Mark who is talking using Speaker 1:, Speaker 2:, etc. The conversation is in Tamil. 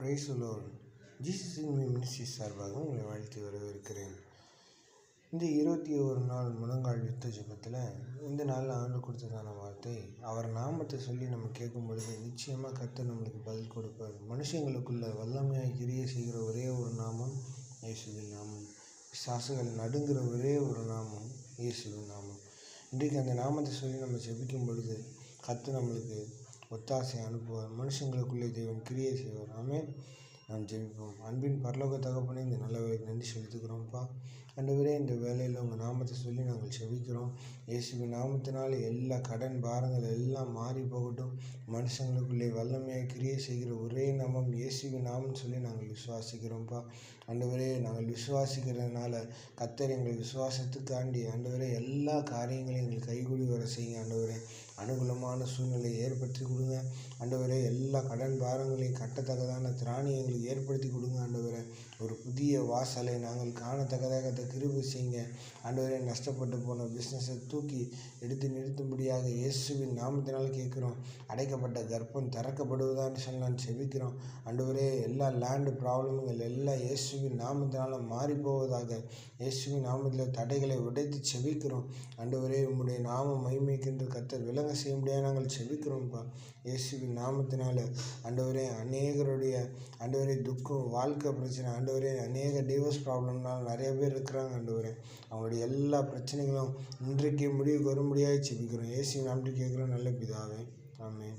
Speaker 1: பிரைசலோன் ஜீசஸின் மினிஸ்ட்ரி சார்பாக உங்களை வாழ்த்தி வரவேற்கிறேன். இந்த இருபத்தி ஒரு நாள் முழங்கால் யுத்த ஜபத்தில் இந்த நாளில் ஆண்டு கொடுத்ததான வார்த்தை அவர் நாமத்தை சொல்லி நம்ம கேட்கும் பொழுது நிச்சயமாக கர்த்தர் நம்மளுக்கு பதில் கொடுப்பார். மனுஷங்களுக்குள்ள வல்லமையாக கிரிய செய்கிற ஒரே ஒரு நாமம் இயேசுவின் நாமம். சாசுகள் நடுங்கிற ஒரே ஒரு நாமம் இயேசுவின் நாமம். இன்றைக்கு அந்த நாமத்தை சொல்லி நம்ம ஜெபிக்கும் பொழுது கற்று நம்மளுக்கு ஒத்தாசை அனுப்புவார். மனுஷங்களுக்குள்ளே தேவன் கிரியை செய்வார். ஆமே நாம் ஜெபிப்போம். அன்பின் பரலோக தகப்பனே இந்த நல்ல வேலைக்கு நன்றி செலுத்துக்கிறோம்ப்பா ஆண்டவரே இந்த வேலையில் உங்கள் நாமத்தை சொல்லி நாங்கள் செபிக்கிறோம் இயேசுவின் நாமத்தினால் எல்லா கடன் பாரங்கள் எல்லாம் மாறி போகட்டும். மனுஷங்களுக்குள்ளே வல்லமையாக கிரியை செய்கிற ஒரே நாமம் இயேசுவின் நாமம்னு சொல்லி நாங்கள் விசுவாசிக்கிறோம்ப்பா. ஆண்டவரே நாங்கள் விசுவாசிக்கிறதுனால கத்தர் எங்கள் விசுவாசத்துக்காண்டி ஆண்டவரே எல்லா காரியங்களையும் எங்களுக்கு கைகூடி வர செய்யும் ஆண்டவரே சூழ்நிலையை ஏற்படுத்தி கொடுங்க. ஆண்டவரே எல்லா கடன் பாரங்களையும் கட்டத்தக்கதான திராணியங்களை எங்களுக்கு ஏற்படுத்தி கொடுங்க ஒரு புதிய வாசலை நாங்கள் காணத்தக்கதாக கிருபி செய்யுங்க. ஆண்டவரே நஷ்டப்பட்டு போன பிஸ்னஸை தூக்கி எடுத்து நிறுத்தும்படியாக இயேசுவின் நாமத்தினால் கேட்குறோம். அடைக்கப்பட்ட கர்ப்பம் திறக்கப்படுவதான்னு சொல்லி நான் செபிக்கிறோம். ஆண்டவரே எல்லா லேண்டு ப்ராப்ளமுங்கள் எல்லாம் இயேசுவின் நாமத்தினால் மாறி போவதாக இயேசுவின் நாமத்தில் தடைகளை உடைத்து செபிக்கிறோம். ஆண்டவரே உம்முடைய நாம மைமைக்கின்ற கத்தர் விலங்க செய்ய முடியாது நாங்கள் செபிக்கிறோம்ப்பா. இயேசுவின் நாமத்தினால ஆண்டவரே அநேகருடைய ஆண்டவரே துக்கம் வாழ்க்கை பிரச்சனை ஆண்டவரே அநேக டிவோர்ஸ் ப்ராப்ளம்லாம் நிறைய பேர் இருக்கிறாங்க ஆண்டவரே. அவங்களுடைய எல்லா பிரச்சனைகளும் இன்றைக்கு முடிவுக்கு வரும்படியாக செபிக்கிறோம் ஏசி நம்பி கேட்குறோம் நல்ல பிதாவே. ஆமே